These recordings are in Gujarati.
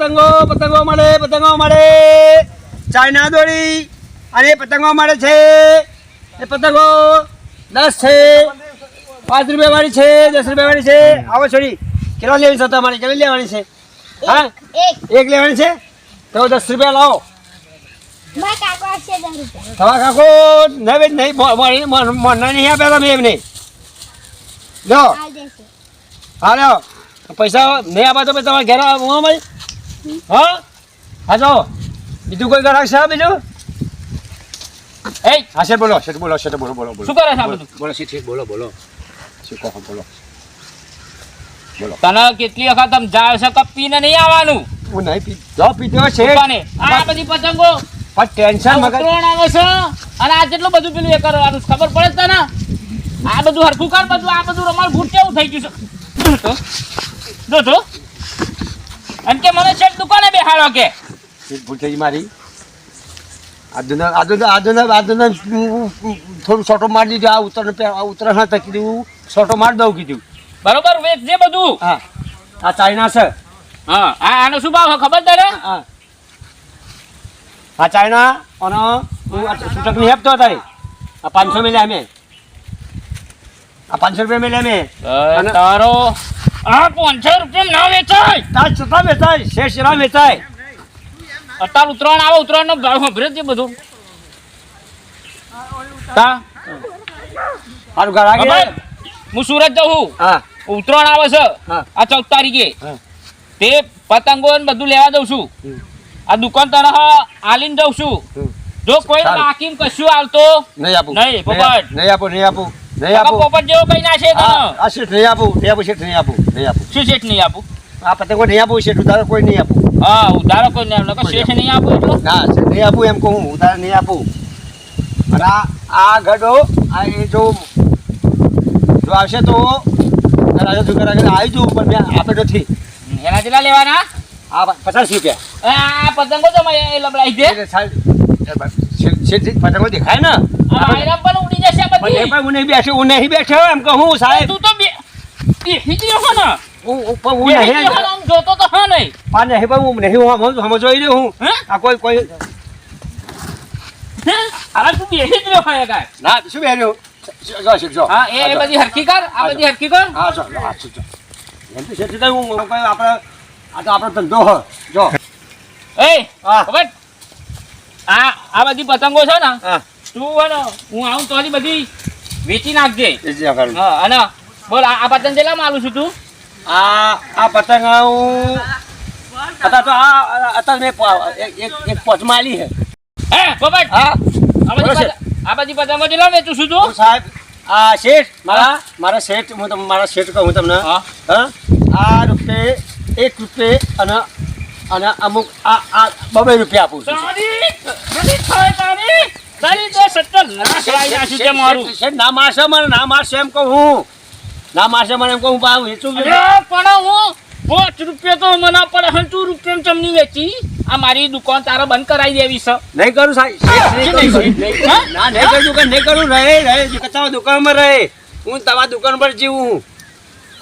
પતંગો પતંગો મળે પતંગો મળે. ચાઇના દોરી અને પતંગો મળે છે. એ પતંગો દસ છે. પાંચ રૂપિયા વાળી છે દસ રૂપિયા વાળી છે. આવો છોડી. કેટલા લેવી છે તમારે? કેટલી લેવાની છે? હા? એક. લેવાની છે? તો દસ રૂપિયા લાવો. તમારા કાકો નવે નહીં મો- મો- મો- મોના નહીં આપ્યા તમે એમને. લો. હાલ પૈસા નહીં આપ્યા તો તમારે ઘેર આવું અમારી હા? હા જો બીજું કોઈ ગ્રાહક છે બીજું? એ હા શેઠ બોલો. શેઠ બોલો શેઠ બોલો બોલો બોલો. શું કરે છે બધું? બોલો શેઠ શેઠ બોલો બોલો. શું કહો બોલો. તને કેટલી વખત આમ જાય છે કે પીને નહીં આવવાનું? હું નહીં પી જો પીધો છે. આ બધી પતંગો. પણ ટેન્શન મગજ આવે છે? અને આ જેટલું બધું પેલું એ કરવાનું ખબર પડે તને? આ બધું હરખું કર બધું આ બધું રમાડ ભૂટ કેવું થઈ ગયું છે? જો તો, એમ કે મને શેઠ દુકાને બેહાડો કે. ભૂલ થઈ મારી. આદુના આદુના આદુના આદુના થોડું છોટો મારી દીધું આ ઉત્તર આ ઉત્તરાયણ હતા કીધું મારી દઉં કીધું. બરોબર વેચ જે બધું. હા. આ ચાઇના છે. હા આ આનો શું ભાવ ખબર તને? હા. આ ચાઇના અને છૂટક નહીં આપતો તારી. આ પાંચસો મેલ્યા અમે. આ પાંચસો રૂપિયા મેલ્યા અમે. તારો આ પાંચસો રૂપિયા ના વેચાય. તાર છતાં વેચાય શેરા વેચાય. અત્યારે ઉત્તરાયણ આવે નો ભાવ છે બધું. તા. મારું ઘર આગે હું સુરત જઉં હા. ઉત્તરાયણ આવે છે. હા. આ ચૌદ તારીખે. તે પતંગો ને બધું લેવા દઉં છું. આ દુકાન તરફ આલીને દઉં છું. જો કોઈ. બાકી કશું આવતો નહીં આપું. નહીં. નહીં આપું નહીં આપું. નહીં આપું. પોપટ જેવો કઈ ના છે આ આ શેઠ નહીં આપું. નહીં આપું શેઠ નહીં આપું. નહીં આપું. શું શેઠ નહીં આપું? આ પતંગો નહીં આપું શેઠ ઉધારો કોઈ નહીં આપું. હા ઉધારો કોઈ નહીં આપે. શેઠ નહીં આપું એટલું? ના શેઠ નહીં આપું એમ કહું ઉધાર નહીં આપું. અને આ આ ગઢો આ એ જો જો આવશે તો રાજા દુકાન આવી જવું પણ મેં આપે નથી. એના કેટલા લેવાના? આ પચાસ રૂપિયા. આ પતંગો તો મેં એ લબડાઈ દે પતંગો દેખાય ને? ઉડી જશે બધી. પણ હું નહીં બેઠો હું નહીં બેઠો એમ કહું સાહેબ. તું તો બેસી ને. હું હું- હું બેસી ને, જોતો તો હા નહીં. આ નહીં પણ હું નહીં હું જોઈ રહ્યો હું. હે? આ કોઈ કોઈ અરે તું બેસી જ રહ્યો હોય કાંઈ. ના શું બેઠ્યો જો શીખ હા એ બધી હરખી કર આ બધી હરખી કર. હા જો જો, હા શીખ એમ તો શેઠ હું હું કોઈ આપણે આ તો આપણો ધંધો હ. જો. એ હા. આ આ બધી પતંગો છે ને હા. તું હે ને હું આવું તો બધી વેચી નાખજે. હા અને બોલ આ પતંગ કેટલા માલું છું તું? આ આ પતંગ હું અત્યારે તો આ અત્યારે મેં એક એક- પચમાલી હે હે પોપટ હા. આ બધી. પતંગ- કેટલા વેચું છું તું? સાહેબ આ શેઠ મારા મારા શેઠ હું તમને મારા શેઠ કહું તમને. હા. હા. આ રૂપિયે એક રૂપિયે અને અને અમુક આ આ બબે રૂપિયા આપું છું. ના મારશે મને ના મારશે એમ કહું હું. ના મારશે મને એમ કહું હું પાછું વેચું પણ હું પાંચ રૂપિયા તો મને પડે. હંચું રૂપિયા ચમની વેચી? આ મારી દુકાન તારે બંધ કરાવી દેવી છે. નહીં કરું. ના નહીં કરું દુકાન નહીં કરું. રહે રહે દુકાનમાં રહે. હું તમારા દુકાન પર જીવું. હું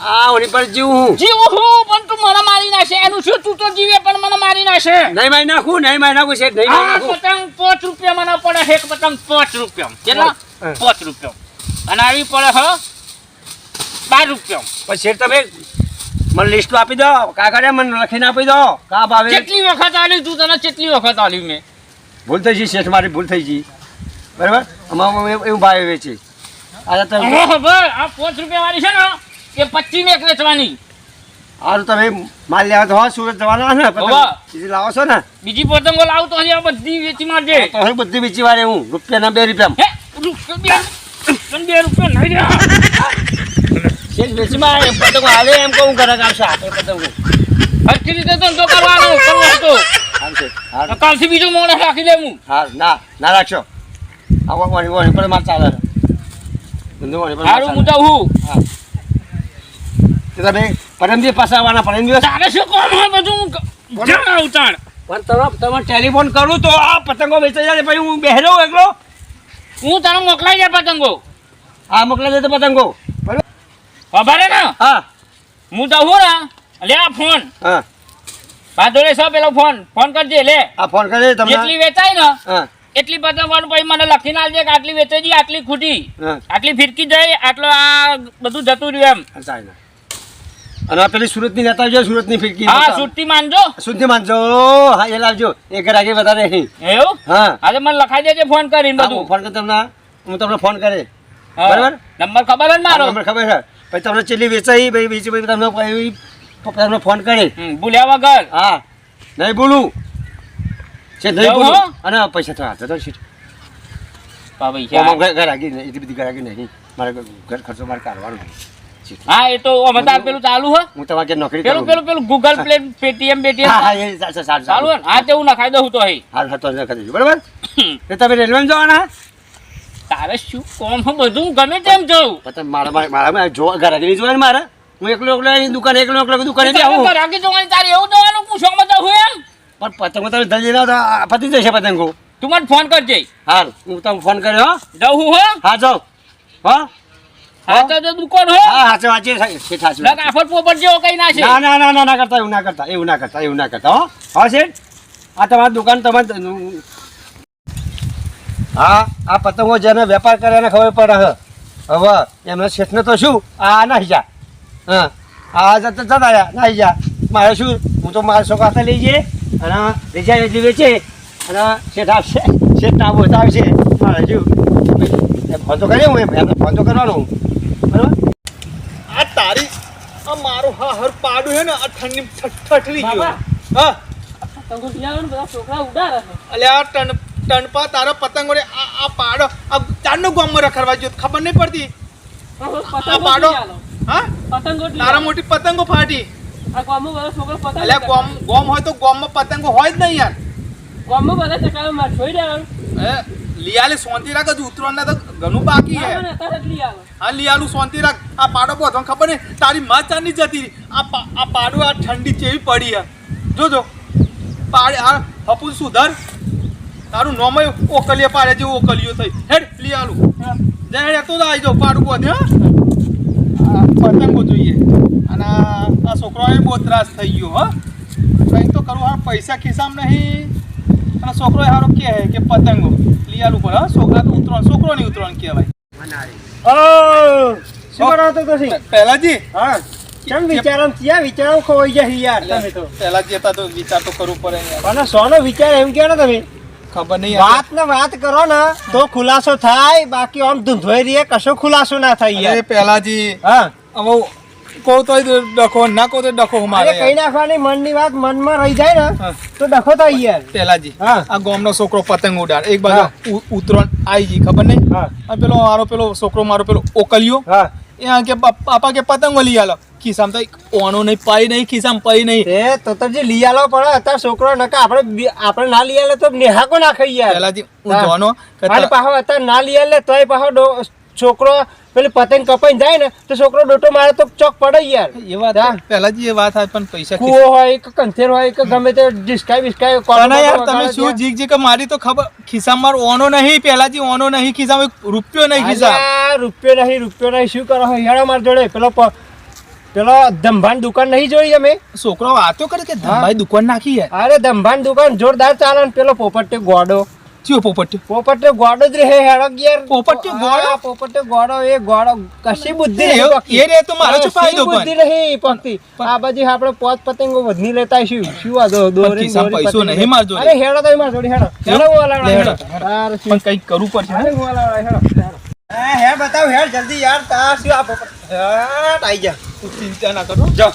આ ઓલી પર જીવું હું. જીવું હું પણ તું મને મારી નાખે. એનું શું તું તો જીવે પણ મને મારી નાખે? નહીં મારી નાખું નહીં મારી નાખું શેઠ નહીં મારી નાખું. પતંગ પાંચ રૂપિયા મને પડે એક પતંગ પાંચ રૂપિયા. કેટલા. પાંચ રૂપિયા. અને આવી પડે હ બાર રૂપિયા. પણ શેઠ તમે મને લિસ્ટ આપી દો કાગળે મને લખીને આપી દો. કા ભાવે? કેટલી વખત આલી તું તને કેટલી વખત આલી મેં. ભૂલ થઈ ગઈ શેઠ મારી ભૂલ થઈ ગઈ. બરાબર? અમારું એવું ભાવે વેચી. આ તો આ પાંચ રૂપિયા વાળી છે ને એ પચીસ ને એક વેચવાની. હારું તમે માલ લેવા તો હો સુરત જવાના ને બીજી લાવો છો ને. બીજી પતંગો લાવ તો હજી આ બધી વેચી મારજે. તો હવે બધી વેચી વારે હું રૂપિયા ના બે રૂપિયા બે રૂપિયા નહીં રહ્યા વેચી માં પતંગો હાલે એમ કહું ઘરે આવશે આપણે પતંગો હરખી રીતે ધંધો કરવાનો કરવો હતો હારું હારું કાલથી બીજો માણસ રાખી દે હું. હા ના ના રાખશો. આવો વણી વણી પણ માર ચાલે ધંધો વણી પર માર સારું હું ચાલે. તો તમે પરમ દિવસ પાછા આવવાના પરમ દિવસ તારે શું કોમ હોય બધું? હું ઉતાર. પણ તમે તમે ટેલિફોન કરું તો આ પતંગો વેચાઈ જાય પછી હું બેહરો એકલો? હું તને મોકલાઈ દે પતંગો. આ મોકલાવી દે તો પતંગો. બરાબર ખબર ને? હા. હું જાઉં ને લે આ ફોન. હા. વાંધો નહીં પેલો ફોન. ફોન કરજે લે. આ ફોન કરજે તમને. જેટલી વેચાય ને હા. એટલી પતંગોનું પછી મને લખીને આલજે કે આટલી વેચાઈ આટલી ખૂટી. હા. આટલી ફિરકી જાય આટલો આ બધું જતું રહ્યું એમ. ચાલે. અને આ પેલી સુરતની લેતા આવજો સુરતની ફિરકી હા સુરતી માનજો. સુરતી માનજો. હા એ લાવજો. એક આગળ વધારે નહીં. એવું? હા. આજે મને લખાઈ દેજે ફોન કરીને બધું. ફોન કર તમને હું. તમને ફોન કરે બરાબર? નંબર ખબર જ મારો? નંબર ખબર છે. પછી તમને ચેલી વેચાઈ ભાઈ બીજી ભાઈ તમને તમને ફોન કરે બોલ્યા ભૂલ્યા વગર. હા. નહીં બોલું છે નહીં બોલું અને પૈસા તો હાથે તો ભાઈ ઘર ઘર આગી એટલી બધી ઘર આગી નહીં. મારે ઘર ખર્ચો મારે કાઢવાનો. હા એ તો અમે તાર પેલું ચાલુ હે. હું તમારે નોકરી પેલું પેલું પેલું ગૂગલ પ્લે પેટીએમ પેટીએમ હા એ સારું સારું ચાલુ હે ને? તે હું નખાઈ દઉં તો હઈ હાલ હતો નખાઈ દઉં. બરાબર? તો તમે રેલવે જવાના? તારે શું કોમ હું? બધું ગમે તેમ જવું પતંગ મારા મારા જો ઘર નહીં જોવાનું મારે. હું એકલો એકલો દુકાન એકલો એકલો દુકાને આવું રાગી જવાની તારે એવું જવાનું પૂછવામાં જવું એમ. પણ પતંગો તમે ધંધી આ પતી જશે પતંગો. તું મને ફોન કરજે. હાલ હું તમને ફોન કર્યો હો. જવું હો. હા જાઉં. હા. હા? તો દુકાન હો. હા હાચે છે પોપટ જેવો કઈ ના છે. ના ના ના ના ના કરતા એવું ના કરતા એવું ના કરતા એવું ના કરતા હો. હા શેઠ આ તમારી દુકાન તમારે હા આ પતંગો જેને વેપાર કરે એને ખબર પડે હે. હવે એમને શેઠને તો શું? આ નાહી જા. હા. આ જતા જતા નાહી જા. મારે શું? હું તો મારા છોકરા લઈ જઈએ અને એટલી વેચે અને શેઠ આપશે શેઠ ના બોલતા આવશે મારે શું ફોન તો કરીએ હું એમને ફોન તો કરવાનો બરાબર? આ તારી આ મારું હા હર પાડું હે ને આ ઠંડી ઠઠરી ગયો. હા. પતંગો બધા છોકરા ઉડાડે અલ્યા ટન ટનપા તારો પતંગો રે આ આ પાડો. આ ચારનો ગામમાં રખડવા ગયો ખબર નહીં પડતી? આ પાડો. હા? પતંગો તારા મોટી પતંગો ફાટી. આ ગામમાં બધા છોકરા પતંગ અલ્યા ગોમ ગોમ હોય તો ગોમમાં પતંગો હોય જ નહીં યાર. ગામમાં બધા ચકાવે માં છોડી દેવાનું હે? લિયાલે શાંતિ રાખ હજુ ઉતરવાના તો ઘણું બાકી હે જ હા લિયાલું શાંતિ રાખ. આ પાડો બોધો ખબર નહીં? તારી માં ચાંદી જતી આ આ પાડો આ ઠંડી ચેવી પડી હે જોજો. પાડે આ હપુલ સુધર. તારું નોમય ઓકલીએ પાડે જેવું ઓકલીઓ થઈ. હેડ લિયાલું જય હેડ તો આવી જાઉં પાડું બોધે હા પતંગો જોઈએ. અને આ છોકરાએ બહુ ત્રાસ થઈ ગયો હો. કંઈ તો કરું હા પૈસા ખિસ્સામાં નહીં. અને છોકરો હારો કહે કે પતંગો. લિયાલું પર હા છોકરા તો ઉતરણ છોકરો નહીં ઉતરણ કહેવાય શું કરો તો પછી પહેલાજી હા કેમ વિચારમ ક્યાં વિચારમ ખોવાઈ જાય યાર તમે તો? પહેલા જતા તો વિચાર તો કરવું પડે યાર. અને સોનો વિચાર એમ કહો ને તમે? ખબર નહીં. વાત ને વાત કરો ને તો ખુલાસો થાય બાકી આમ ધૂંધવાઈ રહીએ કશો ખુલાસો ના થાય યાર. પહેલાજી હા. હવે કહું તો ડખો ના કહું તો ડખો મારે. કઈ નાખવાની? મનની વાત મનમાં રહી જાય ને તો ડખો થાય યાર પહેલાજી હા. આ ગામનો છોકરો પતંગ ઉડાડ. એક બાજુ ઉતરણ આવી ગઈ ખબર નહીં? અને પેલો મારો પેલો છોકરો મારો પેલો ઓકલિયો એ કે પાપા કે પતંગો લઈ આલો. ખિસ્સામાં તો ઓનો નહીં પાઈ નહીં ખિસ્સામાં પાઈ નહીં. તે તો તો લઈ આલો પડે અત્યારે છોકરો નકા આપણે આપણે ના લઈ આલે તો નેહાકો ના ખાઈ યાર પહેલાજી હું. અત્યારે ના લઈ આલે તોય પાછો છોકરો પેલી પતંગ કપાઈને જાય ને તો છોકરો ડોટો મારે તો ચોક પડે યાર. એ વાત હા. પહેલાજી એ વાત થાય પણ પૈસા કુવો હોય કે કંથેર હોય કે ગમે તે ડિસ્કાય બિસ્કાય કોનો યાર તમે શું જીગ જીગ મારી તો ખબર ખિસ્સામાં ઓનો નહીં પહેલાજી ઓનો નહીં ખિસ્સામાં રૂપિયો નહીં ખિસ્સા. રૂપિયો નહીં રૂપિયો નહીં શું કરો? હેડો માર જોડે. પેલો પેલો ધંભાન દુકાન નહીં જોઈ અમે? છોકરો વાતો કરે કે ધંભાઈ દુકાન નાખી અરે ધંભાન દુકાન જોરદાર ચાલે પેલો પોપટે ગોડો. ચિયો પોપટ પોપટે ગોડો જ રહે હેડો ગિયર પોપટે ગોડો? હા, પોપટે ગોડો એ ગોડો કશી બુદ્ધિ એ રે તો મારો શું ફાયદો પણ? બુદ્ધિ નહીં પકતી? આ બાજુ આપણે પોત પતંગો વધની લેતા શું શું આ દો દોરી પૈસો નહીં માર જોડે. અરે હેડો તો માર જોડે હેડો. હેડો ઓલા લે હેડો, પણ કંઈક કરવું પડશે અરે ઓલા હેડો હેડ. બતાવ હેડ જલ્દી યાર તાર શું આ પોપટ આઈ જા. તું ચિંતા ના કરો જો.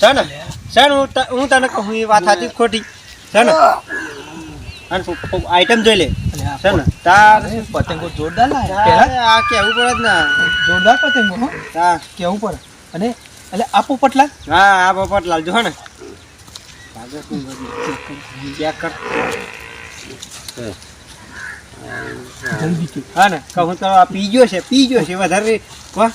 છે ને હું તને કહું એ વાત સાચી ખોટી? છે ને અને આઈટમ જોઈ લે. છે ને? તાર પતંગો જોરદાર લાગે. આ કેવું પડે ને. જોરદાર પતંગો હો. હા. કેવું પડે. અને એટલે આ પોપટલાલ? હા આ પોપટલાલ. જો ને. ચેક કર હા ને. કહું તો આ પીજો છે પીજો છે વધારે વાહ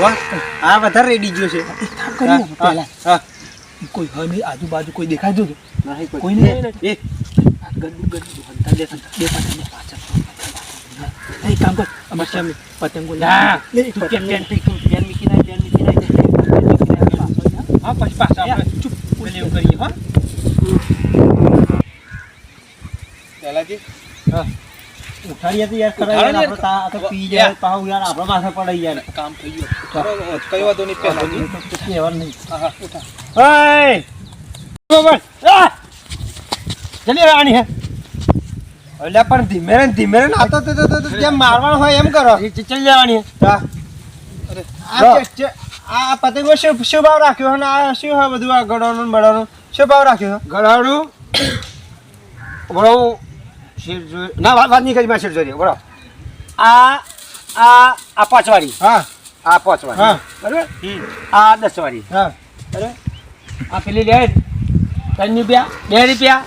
વાહ આ વધારે રેડી ગયો છે. કામ કરીએ હા, કોઈ હા આજુબાજુ કોઈ દેખાય જોજો નહીં કોઈ કોઈ નહીં. એ ગંદુ ગંદુ હંતા દે બે પતંગો પાછળ એ કામ કર અમાર સામે પતંગો લે ના. લે તું પતંગો. પેન પેન પેન મીકી નાખ, પેન મીકી નાખ. હા પછી પાછા આપણે ચૂપ પેલી એવું કરીએ હો પહેલાથી ઉઠાડીએ તો યાર ને. આપણે તા- તો પી જાય પાહુ યાર આપણા માથે પડે યાર કામ થઈ ગયું કઈ વાતો નહીં પહેલાથી કહેવાનું નહીં હા હા ઉઠા ઓય બરાબર આ! જલ્દી રાણી હે. એટલે પણ ધીમે રે ધીમે રે ના તો તો- જેમ મારવાનું હોય એમ કરો? ચલી જવાની હા. અરે આ પતંગો શું શું ભાવ રાખ્યો અને આ શું હોય બધું આ ગળાનું મળવાનું શું ભાવ રાખ્યો ગળાનું? બળો ના વાત વાત નહીં કરી માસી જોઈએ વળો આ આ આ પાંચવાળી. હા. આ પાંચવાળી. હા. બરાબર? આ દસવાળી. હા. બરાબર? આ પેલી લે ત્રણ રૂપિયા. બે રૂપિયા.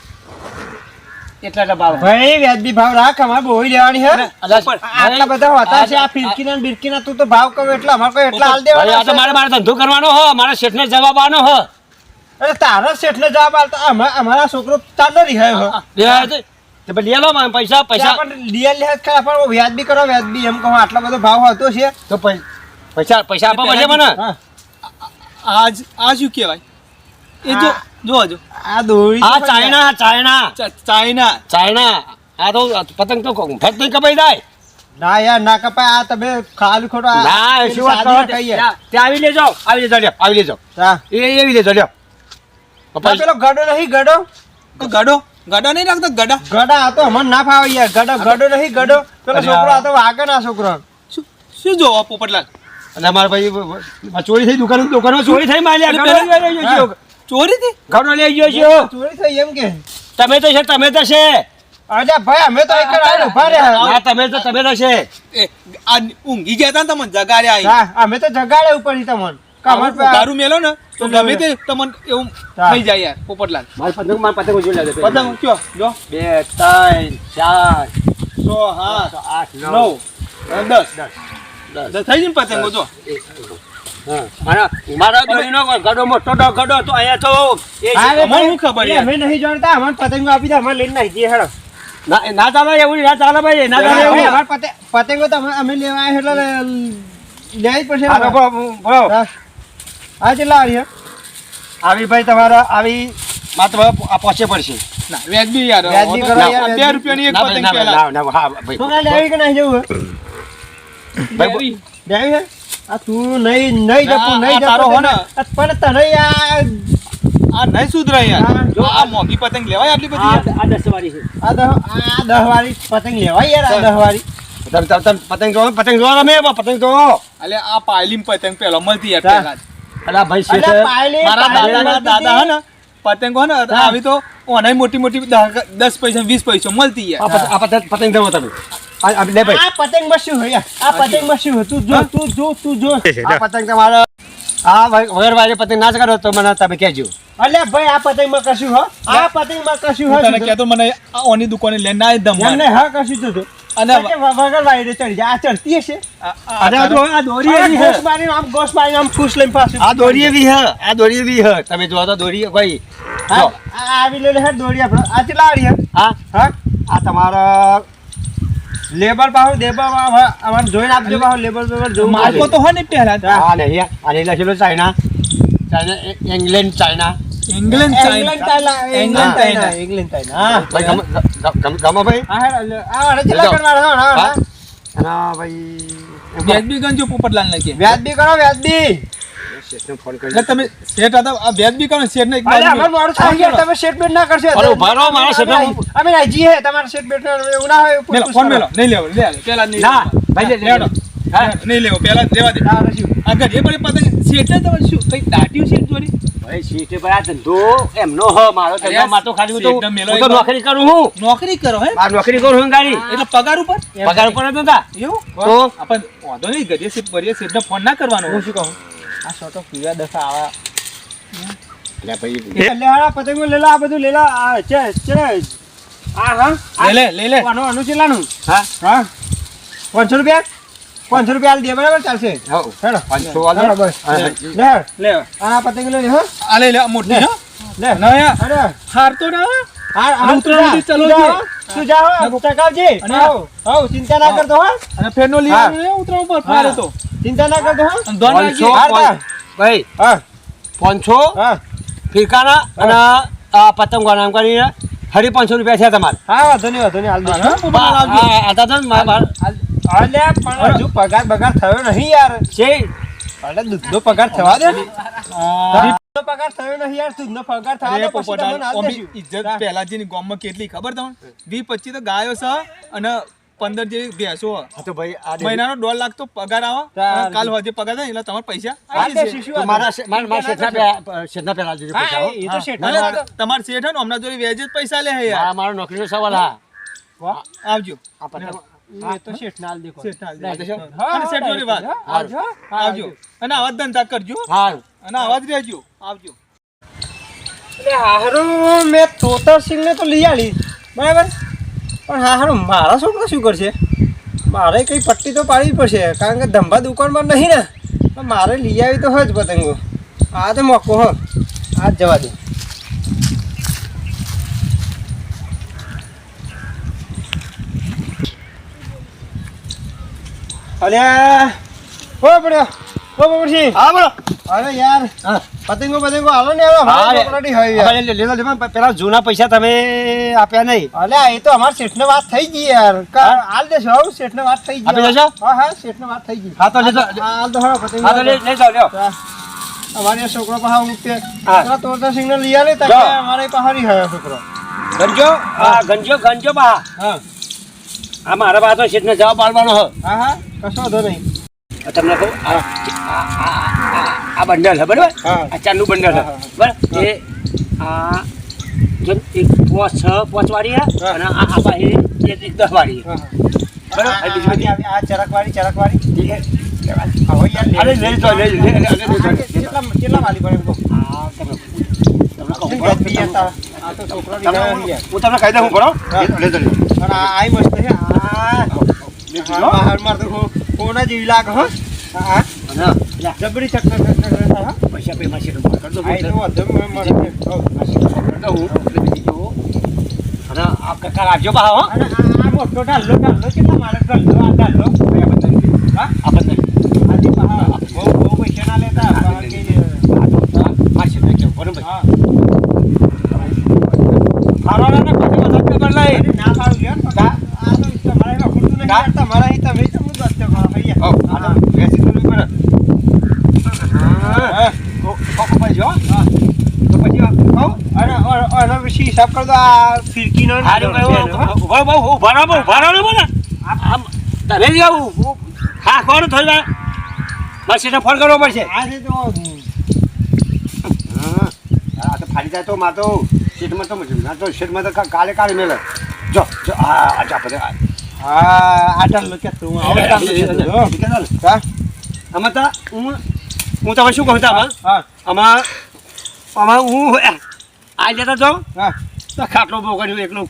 એટલા તો ભાઈ વ્યાજબી ભાવ રાખ અમારે બહુ લેવાની હે. આટલા બધા હતા છે આ ફિરકીના ને બિરકીના તું તો ભાવ કહું એટલા અમારે કોઈ એટલા હાલ દેવાના છે. મારે મારે ધંધો કરવાનો હો મારા શેઠને જવાબ આનો હો. અરે તારા શેઠને જવાબ આલતા અમારા છોકરો ચાલો રિહાય હો. પૈસા પૈસા. પણ લિયલ લિયલ ખરા પણ વ્યાજબી કરો વ્યાજબી એમ કહો આટલો બધો ભાવ હતો છે. તો પૈસા પૈસા આપવા પડશે મને? આજ આ શું કહેવાય? એ જો જો જો. આ દોરી આ ચાઇના ચાઇના. ચાઇના. ચાઇના. આ તો પતંગ તો ફેટ નહીં કપાઈ જાય. ના યાર ના કપાય. આ તમે ખાલી ખોટો ના શું વાત કરો. ત્યાં આવી લેજો આવી લેજો લ્યો આવી લેજો. હા. એ એવી લેજો લ્યો. પેલો ગડો નહીં ગડો? તો ગડો. ગડા નહીં રાખતો ગડા. ગડા આ તો અમને ના ફાવે યાર. ગડો ગડો નહીં ગડો. પેલો છોકરો આ- આ તો વાગે ના છોકરો. શું શું જોવો પોપટલાલ? અને અમારા ભાઈ ચોરી થઈ દુકાન દુકાનમાં ચોરી થઈ મારી એટલે ગણો લઈ ગયો છે. ચોરી થી ગણો લઈ ગયો છે ચોરી થઈ એમ કે. તમે તો છે તમે તો છે. અરે ભાઈ અમે તો એક આવીને ઊભા હા તમે તો તમે તો છે. આ ઊંઘી ગયા તા તમને જગાડ્યા હા અમે તો જગાડ્યા ઉપર તમને. કમર ગારું મેલો ને તો ગમે તે તમને એવું થઈ જાય યાર પોપટલાલ. મારી પતંગ મારી પતંગ જોઈ લેજો પતંગ કયો જો. બે ત્રણ ચાર છ હા આઠ નવ દસ. દસ. થઈ જાય ને પતંગો જો. પતંગો આપી અમે લઈને નાખી દઈએ હેડો. ના ના ચાલે એવું ના ચાલે ભાઈ ના ચાલે ભાઈ, એવું અમારે પતે- પતંગો તો અમે લેવા આવ્યા એટલે લેવી જ પડશે. હા. કેટલા આવી આવી ભાઈ તમારા આવી માત્ર આ પહોંચે પડશે. વ્યાજબી યાર બે રૂપિયાની એક પતંગ હા? ભાઈ, લેવી હે? આ તું નહીં નહીં જપું નહીં આ હો ને. પણ તને આ આ નહીં સુધરાય યાર. જો આ મોંઘી પતંગ લેવાય આટલી બધી આ દસ વાળી છે. આ દહ આ દહ વાળી પતંગ લેવાય યાર આ દહ વાળી તમે તમે તમે પતંગ જોવો પતંગ જોવો તમે પતંગ જોવો. અલે આ પાયલીમ પતંગ પેલો મળતી યાર હા. અલા ભાઈ શેઠ મારા દાદા દાદા હે ને. પતંગો ને. આવી તો ઓનાય મોટી મોટી દસ પૈસા વીસ પૈસા મળતી યાર. પતંગ- આ પતંગ પતંગ તમે. લે ભાઈ. આ પતંગમાં શું હોય આ પતંગમાં શું હોય? જો તું જો તું જો. આ પતંગ તમારો આ વગર વગર વાળી પતંગ ના કરો તો મને તમે કહેજો. અલ્યા ભાઈ આ પતંગમાં કશું હો? આ પતંગમાં કશું હું તને કહેતો મને આ ઓની દુકાને લઈને ના દમ માર. હા કશું અને અને વગર વાળી ચડી જાય. આ ચડતી હશે. આ- અરે દોરી એવી આમ આમ ફૂસ લઈને પાછું. આ દોરી એવી છે આ દોરી એવી છે તમે જોવો તો દોરી ભાઈ હા, આવી લે હે આપણે. આ ચલાડી હે? હા? આ તમારા લેબર પાહુ લેબર અમાર જોઈન આપજો પાહુ લેબર બેબર જોવું માર્કો તો હોય ને પહેલા જ. આ નહીં આ લખેલું China. China England China. England England China England China. England China હા ભાઈ ગમ- ગમ- ભાઈ. આ હેડ, આ વાળા કેટલા કરવા હા, હા, હા? હા. ભાઈ વ્યાજબી ગંજો પોપટલાલ ને વ્યાજબી કરો વ્યાજબી. શેઠને ફોન કરી તમે શેઠ હતા આ વ્યાજબી કરો ને એક બાજુ અમારે મોડું થઈ ગયું તમે શેટ બેટ ના કરશો. અરે ઊભા રહો, મારા શેઠને અમે- અમે હે તમારા શેટ બેટ એવું ના હોય મેલો ફોન મેલો. નહીં લેવો લે લે, પેલા નહીં ના ભાઈ લે- લે- હા. નહીં લેવો પેલા જ દે. ના રસ્યું. આ ઘડીએ પડી પતંગ શેઠે તમારે શું કઈ દાટ્યું શેઠ જોડી? ભાઈ શેઠે ભાઈ આ ધંધો એમનો હ મારો ધંધો અરે, ખાલી તો શેઠને મેલો હું તો નોકરી કરું હું. નોકરી કરો હે? આ નોકરી કરું હું ગાડી. એટલે પગાર ઉપર? પગાર ઉપર નતા. એવું? તો? આપણ વાંધો નહીં ગજે શેઠ ભરીએ શેઠને ફોન ના કરવાનો. હું શું કહું? આ શોટો પીવા દસા આવા. એટલે ભાઈ. લે હાડા પતંગો લે આ બધું લે લો આ છે છે આ હા લે લે લે લે. આનું આનું કેટલાનું હા. હા. પાંચસો રૂપિયા? પાંચસો રૂપિયા આલી દે બરાબર ચાલશે. હેડો. પાંચસો વાળો? લે લે. આ પતંગ લે હા. આ લે લે મોટી. હો. લે. ના યાર અરે હાર તો ના ચિંતા ના કરતો અને ફેરનો લઈ હા. ઉતરાણ ઉપર ફારે તો ચિંતા ના કરતો હો ભાઈ હા પાંચસો હા ફિરકાના અને આ પતંગો નામ કરીને હરી પાંચસો રૂપિયા છે તમારે હા વાંધો નહીં વાંધો નહીં હાલ હજુ પગાર બગાર થયો નહીં યાર છે દૂધનો પગાર થવા દે પગાર થયો નહીં યાર દૂધનો પગાર થવા દે પછી તમને હાલ ઇજ્જત પહેલાજીની ગામમાં કેટલી ખબર તમને? વી પચીસ તો ગાયો છે અને પંદર જેવી ભેંસો. તો ભાઈ આ મહિનાનો દોઢ લાખ તો પગાર આવો. કાલ હોજે પગાર થાય એટલે તમારા પૈસા? મારા શેઠના પે- શેઠના પૈસા, હા હો. એ તો શેઠ ના, ના, તમારા શેઠ હમણાં જોડે વ્યાજે જ પૈસા લે યાર. મારો નોકરીનો સવાલ હા. આવજો. એ તો શેઠને હાલ દેખો. શેઠ હાલ હા, હા, શેઠ જોડે વાત. આવજો. અને આવા ધંધા કરજો. હારું. અને આવા રહેજો. આવજો. એટલે હારું મેં તોતરસિંહને તો લઈ આલી. બરાબર? પણ હારું મારા છોકરો શું કરશે? મારે કઈ પટ્ટી તો પાડવી પડશે કારણ કે ધંભા દુકાનમાં નહીં ને. મારે લઈ આવી તો હોય જ પતંગો. આ તો મોકો હો. આ જ જવા દે. અલ્યા ઓ પડ્યો. ઓ પડશે હા બોલો. અરે યાર હા. પતંગો પતંગો હાલો ને હવે હા, લેલા લેવા, પેલા જૂના પૈસા તમે આપ્યા નહીં. અલ્યા એ તો અમાર શેઠ ને વાત થઈ ગઈ યાર. હાલ દેશો આવું શેઠને વાત થઈ ગઈ. આપી દેશો? હા હા શેઠને વાત થઈ ગઈ. હા તો લેજો હાલ તો હા પતંગ હા તો લે- લઈ જાઓ લ્યો. અમારે છોકરો પાસે ઉઠે હા. તોરતા સિગ્નલ લઈ આલે તો અમારે પહાડી હોય છોકરો. ગંજો? હા ગંજો ગંજો બા હા. આ મારા પાસે છે શેઠને જવાબ આપવાનો હો હા હા કશો વાંધો નહીં તમને કહું આ બંડલ હે બરાબર હા. આ ચારનું બંડલ હે હા, બરાબર એ આ જો એક પાંચ છ પાંચ વાળી હા. અને આ આ પાસે એક એક દસ વાળી હા હા બરાબર? આ- આ વાળી ચરક વાળી ઠીક ચરકવાળી ચરકવાળી હા અરે લઈ લઈ. કેટલા કેટલા વાળી પડે આ તમને. હું તમને કહી દઉં હું હા. અને આ મસ્ત છે હા, બહાર માર તો કોના જેવી લાગે હો હા જબરી ચક્કર ચક્કર હા. પૈસા પૈસા શેઠને ફોન કરી દો. હા આ બંધન. આજે પા બહુ બહુ પૈસા ના લેતા પા કે આ તો આ આ શેઠને કહો, બરોબર. હા હારવાના ને પછી વધારે ખબર નહીં. અરે ના સારું લ્યો ને પગા. આ તો તમારે એમાં ખોટું નહીં કા? યાર, તમારા અહીં તમે તો હું દસ ટકા ખાઈ હો, આ તો બેસી તો નહીં પડે. હા. કો- કોકો ભાઈ જો. તો પછી આ- હો. અને અને- અને પછી હિસાબ કરો તો આ ફિરકીનો નો. ઊભા રહો, ઊભા રહો, ઊભા રહો, બોલે. તમે જ આવું. હું- કોણ થોડી વાર? મારે શેઠને ફોન કરવો પડશે આ છે તો હા. આ તો ફાડી જાય તો મારે તો શેઠમાં તો મજૂર. ના તો શેઠમાં તો કાલે કાલે મેલે જો જો હા આ જા બધે. હા આ ઢાલો કે તું આવો હો. આમાં તો હું હું તમે શું કહું તા આમાં આમાં હું આ જતા જાઉં હા તો ખાટલો કર્યું એકલો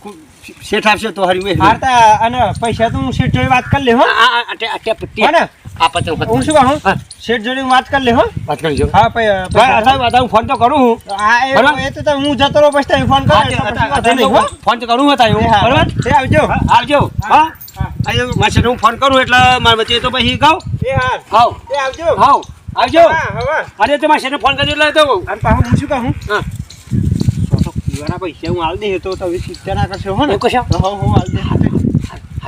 શેઠ આપશે તો હરી હારતા અને પૈસા તો હું શેઠ જોડે વાત કરી લે હો. આ પતંગ. હું શું કહું. શેઠ જોડે વાત કરી લે હો. વાત કરી હા ભાઈ ફોન તો કરું હું. હા એ તો હું જતો રહો પછી તમે ફોન કરો. ફોન તો કરું હતા હું એ બરાબર? તે આવજો. આવજો. હા. હા? હા. ફોન કરું એટલે મારા વચ્ચે તો પછી કહું એ હા. એ આવજો. હાવ. આવજો. હા હવે. અરે તે મારા ફોન કરી એટલે તો અને પાછું હું શું કહું હા. પીવાના પૈસા હું આલ દે તો તમે ચિંતા ના કરશો હો ને? કશો? હા હું આલ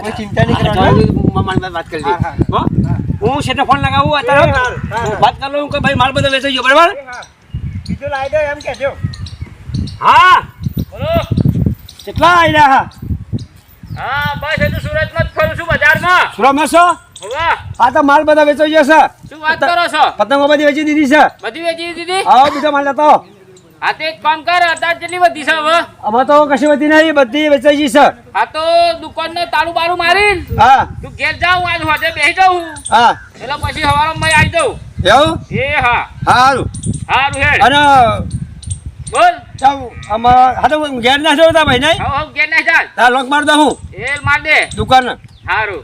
દે ચિંતા નહીં કરવાની મારી વાત કરી હા, હા. શેઠને ફોન લગાવું એ અત્યારે. વાત કરી લઉં કે ભાઈ માલ બધા વેચાઈ ગયો બરાબર? એ. બીજું લાવી દો એમ કહેજો. હા. કેટલા આવ્યા હા? હા બસ તો સુરતમાં જ ફરું છું બજારમાં. સુરતમાં છો? આ તો માલ બધા વેચાઈ ગયો છે. શું વાત કરો છો? પતંગો બધી વેચી દીધી છે. બધી વેચી દીધી આવો બીજો માલ લેતો. હા તો એક કામ કર અત્યારે કેટલી બધી છે હવે. આમાં તો કશી બધી નહીં બધી વેચાઈ ગઈ છે. હા તો દુકાનને તાળું બાળું મારી હા. તું ઘેર જાઉં આજ હોટે બેસી જાઉં. હા. એટલે પછી સવારમાં મેં આવી જાઉં. એવું? એ હા. સારું સારું હે અને બોલ. ચાલ આમાં હા તો ઘેર ના જોતા ભાઈ નહીં? હા ઘેર ના જા તાર લોક માર દઉં હું. એ માર દે. દુકાન. સારું